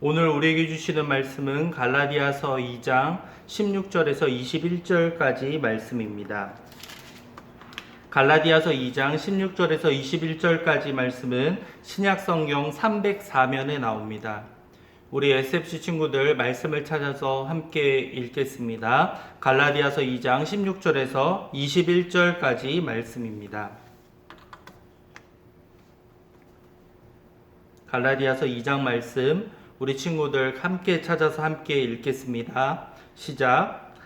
오늘 우리에게 주시는 말씀은 갈라디아서 2장 16절에서 21절까지 말씀입니다. 갈라디아서 2장 16절에서 21절까지 말씀은 신약 성경 304면에 나옵니다. 우리 SFC 친구들 말씀을 찾아서 함께 읽겠습니다. 갈라디아서 2장 16절에서 21절까지 말씀입니다. 갈라디아서 2장 말씀 우리 친구들 함께 찾아서 함께 읽겠습니다. 시작.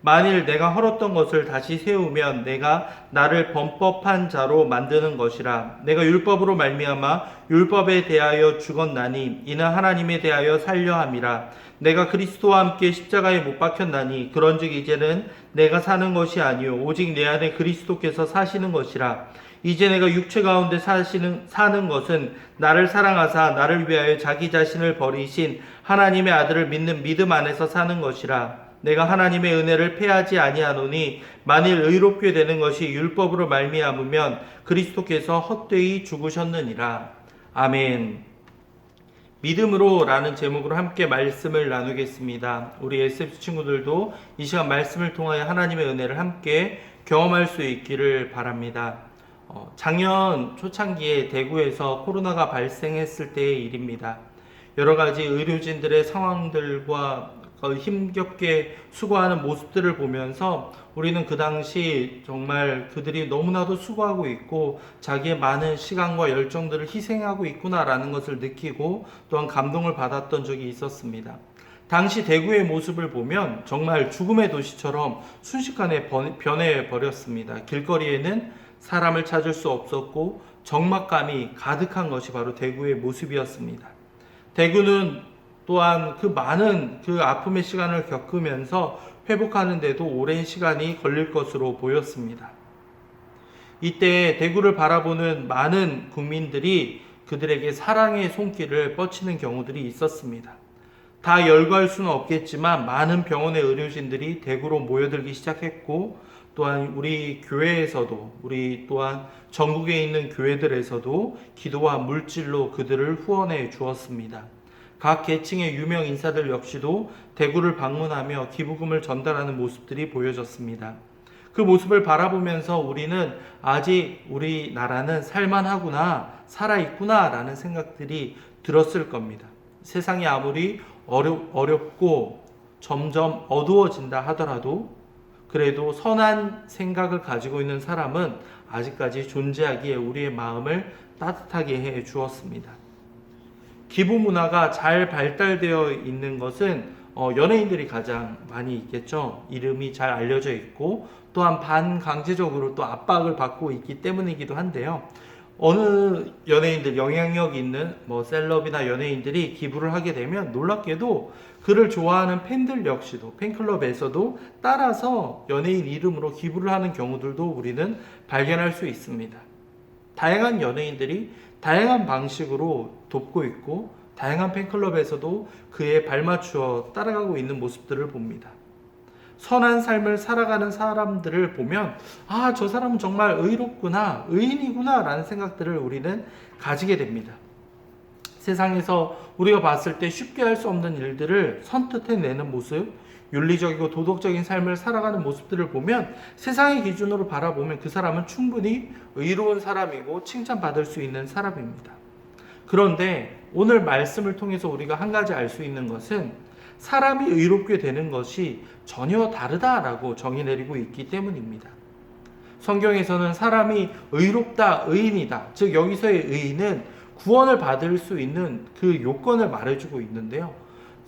만일 내가 헐었던 것을 다시 세우면 내가 나를 범법한 자로 만드는 것이라. 내가 율법으로 말미암아 율법에 대하여 죽었나니 이는 하나님에 대하여 살려 함이라. 내가 그리스도와 함께 십자가에 못 박혔나니 그런즉 이제는 내가 사는 것이 아니요 오직 내 안에 그리스도께서 사시는 것이라. 이제 내가 육체 가운데 사시는 사는 것은 나를 사랑하사 나를 위하여 자기 자신을 버리신 하나님의 아들을 믿는 믿음 안에서 사는 것이라 내가 하나님의 은혜를 패하지 아니하노니 만일 의롭게 되는 것이 율법으로 말미암으면 그리스도께서 헛되이 죽으셨느니라. 아멘. 믿음으로라는 제목으로 함께 말씀을 나누겠습니다. 우리 SF 친구들도 이 시간 말씀을 통하여 하나님의 은혜를 함께 경험할 수 있기를 바랍니다. 어, 작년 초창기에 대구에서 코로나가 발생했을 때의 일입니다. 여러 가지 의료진들의 상황들과 어, 힘겹게 수고하는 모습들을 보면서 우리는 그 당시 정말 그들이 너무나도 수고하고 있고 자기의 많은 시간과 열정들을 희생하고 있구나라는 것을 느끼고 또한 감동을 받았던 적이 있었습니다. 당시 대구의 모습을 보면 정말 죽음의 도시처럼 순식간에 변해 버렸습니다. 길거리에는 사람을 찾을 수 없었고 적막감이 가득한 것이 바로 대구의 모습이었습니다. 대구는 또한 그 많은 그 아픔의 시간을 겪으면서 회복하는데도 오랜 시간이 걸릴 것으로 보였습니다. 이때 대구를 바라보는 많은 국민들이 그들에게 사랑의 손길을 뻗치는 경우들이 있었습니다. 다 열거할 수는 없겠지만 많은 병원의 의료진들이 대구로 모여들기 시작했고 또한 우리 교회에서도 우리 또한 전국에 있는 교회들에서도 기도와 물질로 그들을 후원해 주었습니다. 각 계층의 유명 인사들 역시도 대구를 방문하며 기부금을 전달하는 모습들이 보여졌습니다. 그 모습을 바라보면서 우리는 아직 우리나라는 살만하구나, 살아있구나 라는 생각들이 들었을 겁니다. 세상이 아무리 어렵, 어렵고 점점 어두워진다 하더라도 그래도 선한 생각을 가지고 있는 사람은 아직까지 존재하기에 우리의 마음을 따뜻하게 해 주었습니다. 기부 문화가 잘 발달되어 있는 것은 어, 연예인들이 가장 많이 있겠죠. 이름이 잘 알려져 있고 또한 반강제적으로 또 압박을 받고 있기 때문이기도 한데요. 어느 연예인들 영향력 있는 뭐 셀럽이나 연예인들이 기부를 하게 되면 놀랍게도 그를 좋아하는 팬들 역시도 팬클럽에서도 따라서 연예인 이름으로 기부를 하는 경우들도 우리는 발견할 수 있습니다. 다양한 연예인들이 다양한 방식으로 돕고 있고 다양한 팬클럽에서도 그에 발맞추어 따라가고 있는 모습들을 봅니다. 선한 삶을 살아가는 사람들을 보면 아, 저 사람은 정말 의롭구나, 의인이구나 라는 생각들을 우리는 가지게 됩니다. 세상에서 우리가 봤을 때 쉽게 할 수 없는 일들을 선뜻해 내는 모습, 윤리적이고 도덕적인 삶을 살아가는 모습들을 보면 세상의 기준으로 바라보면 그 사람은 충분히 의로운 사람이고 칭찬받을 수 있는 사람입니다. 그런데 오늘 말씀을 통해서 우리가 한 가지 알 수 있는 것은 사람이 의롭게 되는 것이 전혀 다르다라고 정의 내리고 있기 때문입니다. 성경에서는 사람이 의롭다, 의인이다. 즉, 여기서의 의인은 구원을 받을 수 있는 그 요건을 말해주고 있는데요.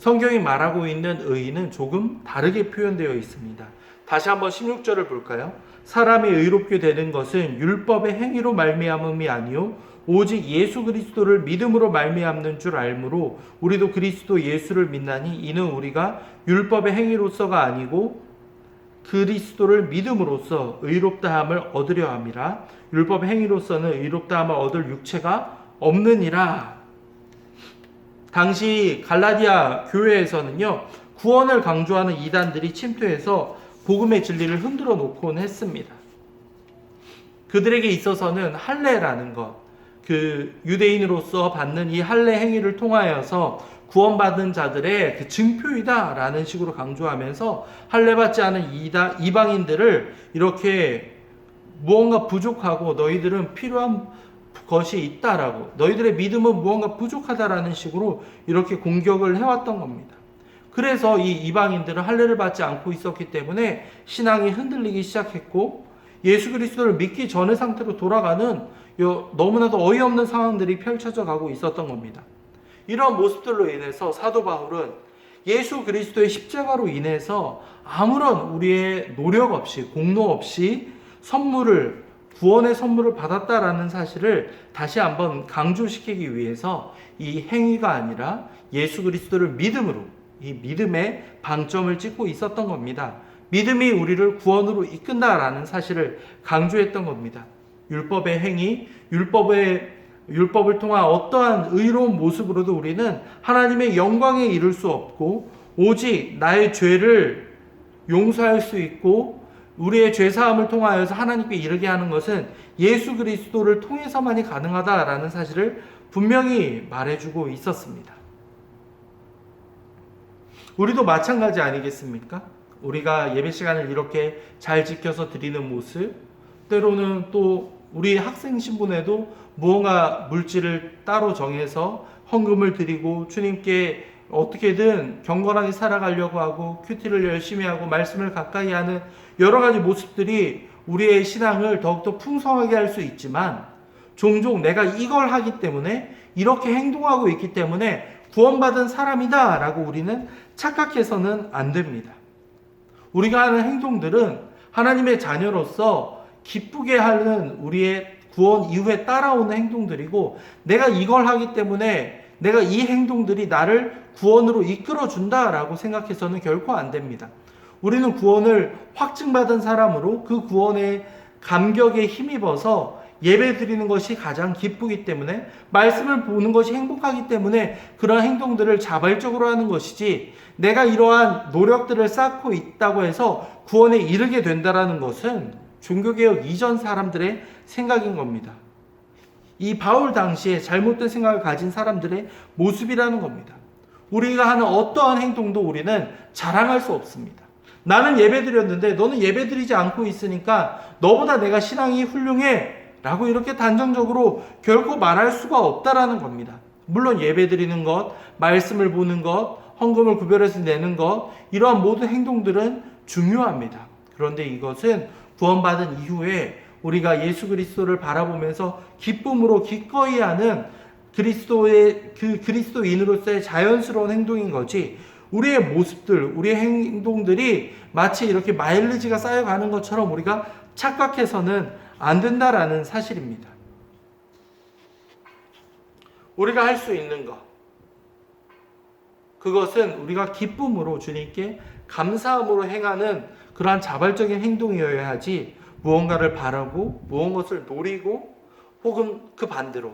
성경이 말하고 있는 의인은 조금 다르게 표현되어 있습니다. 다시 한번 16절을 볼까요? 사람이 의롭게 되는 것은 율법의 행위로 말미암음이 아니요 오직 예수 그리스도를 믿음으로 말미암는 줄 알므로 우리도 그리스도 예수를 믿나니 이는 우리가 율법의 행위로서가 아니고 그리스도를 믿음으로써 의롭다함을 얻으려 함이라 율법의 행위로서는 의롭다함을 얻을 육체가 없느니라. 당시 갈라디아 교회에서는요 구원을 강조하는 이단들이 침투해서 복음의 진리를 흔들어 놓곤 했습니다. 그들에게 있어서는 할례라는 것, 그 유대인으로서 받는 이 할례 행위를 통하여서 구원받은 자들의 그 증표이다라는 식으로 강조하면서 할례 받지 않은 이다, 이방인들을 이렇게 무언가 부족하고 너희들은 필요한 것이 있다라고 너희들의 믿음은 무언가 부족하다라는 식으로 이렇게 공격을 해왔던 겁니다. 그래서 이 이방인들은 할례를 받지 않고 있었기 때문에 신앙이 흔들리기 시작했고 예수 그리스도를 믿기 전의 상태로 돌아가는 너무나도 어이없는 상황들이 펼쳐져 가고 있었던 겁니다. 이런 모습들로 인해서 사도 바울은 예수 그리스도의 십자가로 인해서 아무런 우리의 노력 없이 공로 없이 선물을 구원의 선물을 받았다라는 사실을 다시 한번 강조시키기 위해서 이 행위가 아니라 예수 그리스도를 믿음으로 이 믿음의 방점을 찍고 있었던 겁니다. 믿음이 우리를 구원으로 이끈다라는 사실을 강조했던 겁니다. 율법의 행위, 율법의 율법을 통한 어떠한 의로운 모습으로도 우리는 하나님의 영광에 이를 수 없고 오직 나의 죄를 용서할 수 있고 우리의 죄 사함을 통하여서 하나님께 이르게 하는 것은 예수 그리스도를 통해서만이 가능하다라는 사실을 분명히 말해주고 있었습니다. 우리도 마찬가지 아니겠습니까? 우리가 예배 시간을 이렇게 잘 지켜서 드리는 모습, 때로는 또 우리 학생 신분에도 무언가 물질을 따로 정해서 헌금을 드리고 주님께 어떻게든 경건하게 살아가려고 하고 큐티를 열심히 하고 말씀을 가까이 하는 여러 가지 모습들이 우리의 신앙을 더욱더 풍성하게 할 수 있지만 종종 내가 이걸 하기 때문에 이렇게 행동하고 있기 때문에 구원받은 사람이다 라고 우리는 착각해서는 안 됩니다. 우리가 하는 행동들은 하나님의 자녀로서 기쁘게 하는 우리의 구원 이후에 따라오는 행동들이고 내가 이걸 하기 때문에 내가 이 행동들이 나를 구원으로 이끌어 준다라고 생각해서는 결코 안 됩니다. 우리는 구원을 확증받은 사람으로 그 구원의 감격에 힘입어서 예배 드리는 것이 가장 기쁘기 때문에 말씀을 보는 것이 행복하기 때문에 그런 행동들을 자발적으로 하는 것이지 내가 이러한 노력들을 쌓고 있다고 해서 구원에 이르게 된다라는 것은 종교개혁 이전 사람들의 생각인 겁니다. 이 바울 당시에 잘못된 생각을 가진 사람들의 모습이라는 겁니다. 우리가 하는 어떠한 행동도 우리는 자랑할 수 없습니다. 나는 예배 드렸는데 너는 예배 드리지 않고 있으니까 너보다 내가 신앙이 훌륭해 라고 이렇게 단정적으로 결코 말할 수가 없다라는 겁니다. 물론 예배 드리는 것, 말씀을 보는 것, 헌금을 구별해서 내는 것, 이러한 모든 행동들은 중요합니다. 그런데 이것은 구원받은 이후에 우리가 예수 그리스도를 바라보면서 기쁨으로 기꺼이 하는 그리스도의 그 그리스도인으로서의 자연스러운 행동인 거지. 우리의 모습들, 우리의 행동들이 마치 이렇게 마일리지가 쌓여가는 것처럼 우리가 착각해서는 안 된다라는 사실입니다. 우리가 할 수 있는 것. 그것은 우리가 기쁨으로 주님께 감사함으로 행하는 그러한 자발적인 행동이어야 하지 무언가를 바라고 무언가를 노리고 혹은 그 반대로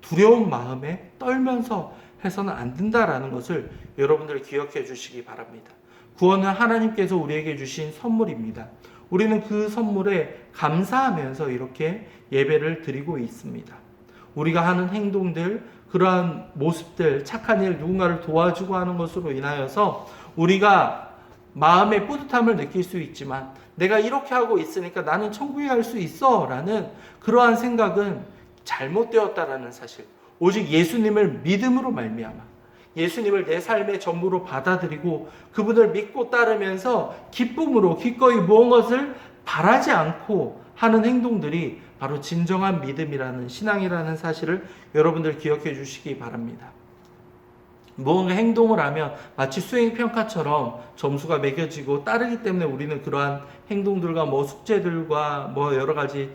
두려운 마음에 떨면서 해서는 안 된다라는 것을 여러분들 기억해 주시기 바랍니다. 구원은 하나님께서 우리에게 주신 선물입니다. 우리는 그 선물에 감사하면서 이렇게 예배를 드리고 있습니다. 우리가 하는 행동들, 그러한 모습들, 착한 일, 누군가를 도와주고 하는 것으로 인하여서 우리가 마음의 뿌듯함을 느낄 수 있지만 내가 이렇게 하고 있으니까 나는 천국에 갈 수 있어 라는 그러한 생각은 잘못되었다라는 사실. 오직 예수님을 믿음으로 말미암아 예수님을 내 삶의 전부로 받아들이고 그분을 믿고 따르면서 기쁨으로 기꺼이 무엇을 바라지 않고 하는 행동들이 바로 진정한 믿음이라는 신앙이라는 사실을 여러분들 기억해 주시기 바랍니다. 무언가 행동을 하면 마치 수행 평가처럼 점수가 매겨지고 따르기 때문에 우리는 그러한 행동들과 뭐 숙제들과 뭐 여러 가지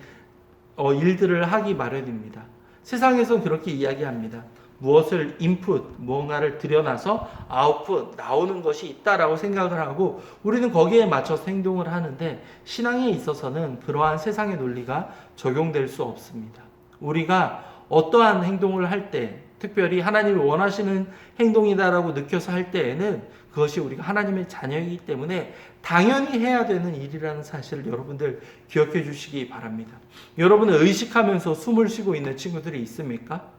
어, 일들을 하기 마련입니다. 세상에선 그렇게 이야기합니다. 무엇을 인풋, 무언가를 들여놔서 아웃풋, 나오는 것이 있다라고 생각을 하고 우리는 거기에 맞춰서 행동을 하는데 신앙에 있어서는 그러한 세상의 논리가 적용될 수 없습니다. 우리가 어떠한 행동을 할 때, 특별히 하나님이 원하시는 행동이다라고 느껴서 할 때에는 그것이 우리가 하나님의 자녀이기 때문에 당연히 해야 되는 일이라는 사실을 여러분들 기억해 주시기 바랍니다. 여러분은 의식하면서 숨을 쉬고 있는 친구들이 있습니까?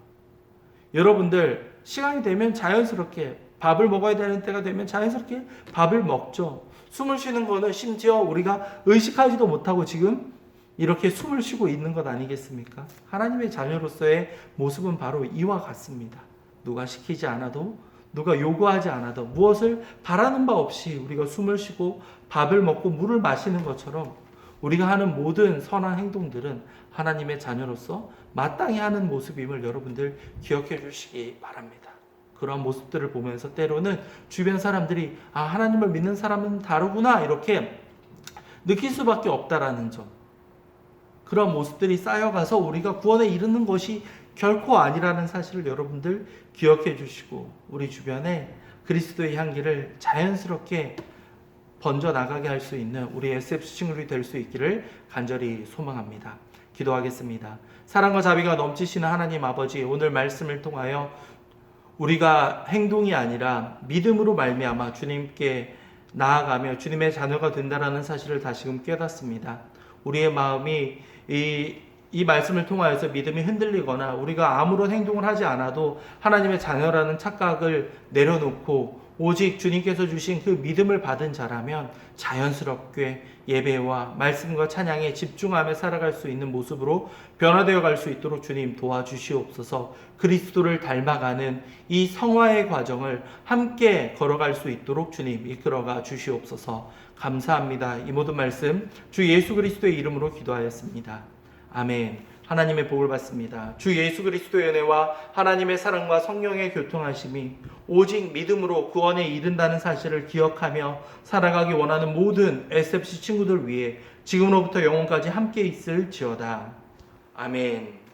여러분들 시간이 되면 자연스럽게 밥을 먹어야 되는 때가 되면 자연스럽게 밥을 먹죠. 숨을 쉬는 거는 심지어 우리가 의식하지도 못하고 지금 이렇게 숨을 쉬고 있는 것 아니겠습니까? 하나님의 자녀로서의 모습은 바로 이와 같습니다. 누가 시키지 않아도 누가 요구하지 않아도 무엇을 바라는 바 없이 우리가 숨을 쉬고 밥을 먹고 물을 마시는 것처럼 우리가 하는 모든 선한 행동들은 하나님의 자녀로서 마땅히 하는 모습임을 여러분들 기억해 주시기 바랍니다. 그런 모습들을 보면서 때로는 주변 사람들이 아 하나님을 믿는 사람은 다르구나 이렇게 느낄 수밖에 없다라는 점. 그런 모습들이 쌓여가서 우리가 구원에 이르는 것이 결코 아니라는 사실을 여러분들 기억해 주시고 우리 주변에 그리스도의 향기를 자연스럽게 번져 나가게 할 수 있는 우리 SF 친구들이 될 수 있기를 간절히 소망합니다. 기도하겠습니다. 사랑과 자비가 넘치시는 하나님 아버지 오늘 말씀을 통하여 우리가 행동이 아니라 믿음으로 말미암아 주님께 나아가며 주님의 자녀가 된다라는 사실을 다시금 깨닫습니다. 우리의 마음이 이, 이 말씀을 통하여서 믿음이 흔들리거나 우리가 아무런 행동을 하지 않아도 하나님의 자녀라는 착각을 내려놓고 오직 주님께서 주신 그 믿음을 받은 자라면 자연스럽게 예배와 말씀과 찬양에 집중하며 살아갈 수 있는 모습으로 변화되어 갈 수 있도록 주님 도와주시옵소서 그리스도를 닮아가는 이 성화의 과정을 함께 걸어갈 수 있도록 주님 이끌어가 주시옵소서 감사합니다. 이 모든 말씀 주 예수 그리스도의 이름으로 기도하였습니다. 아멘. 하나님의 복을 받습니다. 주 예수 그리스도의 은혜와 하나님의 사랑과 성령의 교통하심이 오직 믿음으로 구원에 이른다는 사실을 기억하며 살아가기 원하는 모든 SFC 친구들 위해 지금으로부터 영원까지 함께 있을지어다. 아멘.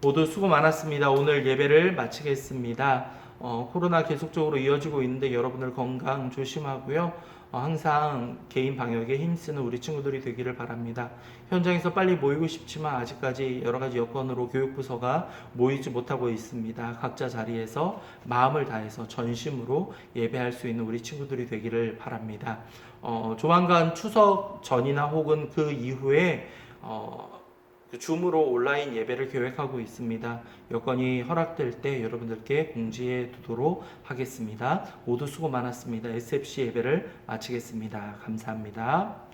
모두 수고 많았습니다. 오늘 예배를 마치겠습니다. 어, 코로나 계속적으로 이어지고 있는데 여러분들 건강 조심하고요. 어, 항상 개인 방역에 힘쓰는 우리 친구들이 되기를 바랍니다. 현장에서 빨리 모이고 싶지만 아직까지 여러 가지 여건으로 교육부서가 모이지 못하고 있습니다. 각자 자리에서 마음을 다해서 전심으로 예배할 수 있는 우리 친구들이 되기를 바랍니다. 어, 조만간 추석 전이나 혹은 그 이후에 어, 그 줌으로 온라인 예배를 계획하고 있습니다. 여건이 허락될 때 여러분들께 공지해 두도록 하겠습니다. 모두 수고 많았습니다. SFC 예배를 마치겠습니다. 감사합니다.